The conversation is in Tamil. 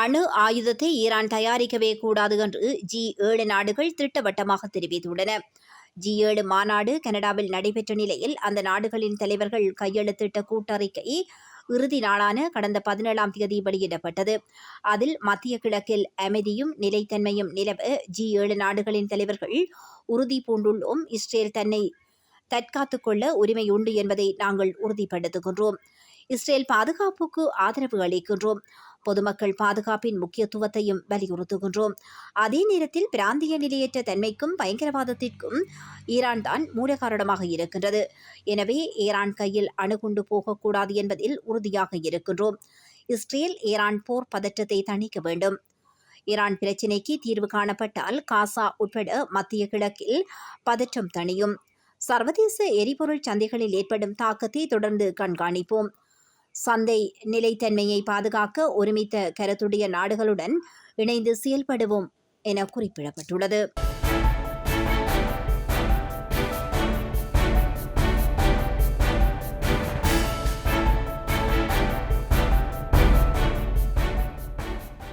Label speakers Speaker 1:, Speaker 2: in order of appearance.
Speaker 1: அணு ஆயுதத்தை ஈரான் தயாரிக்கவே கூடாது என்று ஜி ஏழு நாடுகள் திட்டவட்டமாக தெரிவித்துள்ளன. ஜி ஏழு மாநாடு கனடாவில் நடைபெற்ற நிலையில் அந்த நாடுகளின் தலைவர்கள் கையெழுத்திட்ட கூட்டறிக்கை இறுதி நாளான கடந்த பதினேழாம் தேதி வெளியிடப்பட்டது. அதில் மத்திய கிழக்கில் அமைதியும் நிலைத்தன்மையும் நிலவ ஜி ஏழு நாடுகளின் தலைவர்கள் உறுதி பூண்டுள்ளோம். இஸ்ரேல் தன்னை தற்காத்துக் கொள்ள உரிமை உண்டு என்பதை நாங்கள் உறுதிப்படுத்துகின்றோம். இஸ்ரேல் பாதுகாப்புக்கு ஆதரவு அளிக்கின்றோம். பொதுமக்கள் பாதுகாப்பின் முக்கியத்துவத்தையும் வலியுறுத்துகின்றோம். அதே நேரத்தில் பிராந்திய நிலையற்ற தன்மைக்கும் பயங்கரவாதத்திற்கும் ஈரான் தான் மூல காரணமாக இருக்கின்றது. எனவே ஈரான் கையில் அணுகுண்டு போகக்கூடாது என்பதில் உறுதியாக இருக்கின்றோம். இஸ்ரேல் ஈரான் போர் பதற்றத்தை தணிக்க வேண்டும். ஈரான் பிரச்சினைக்கு தீர்வு காணப்பட்டால் காசா உட்பட மத்திய கிழக்கில் பதற்றம் தணியும். சர்வதேச எரிபொருள் சந்தைகளில் ஏற்படும் தாக்கத்தை தொடர்ந்து கண்காணிப்போம். சந்தை நிலைத்தன்மையை பாதுகாக்க ஒருமித்த கருத்துடைய நாடுகளுடன் இணைந்து செயல்படுவோம் என குறிப்பிடப்பட்டுள்ளது.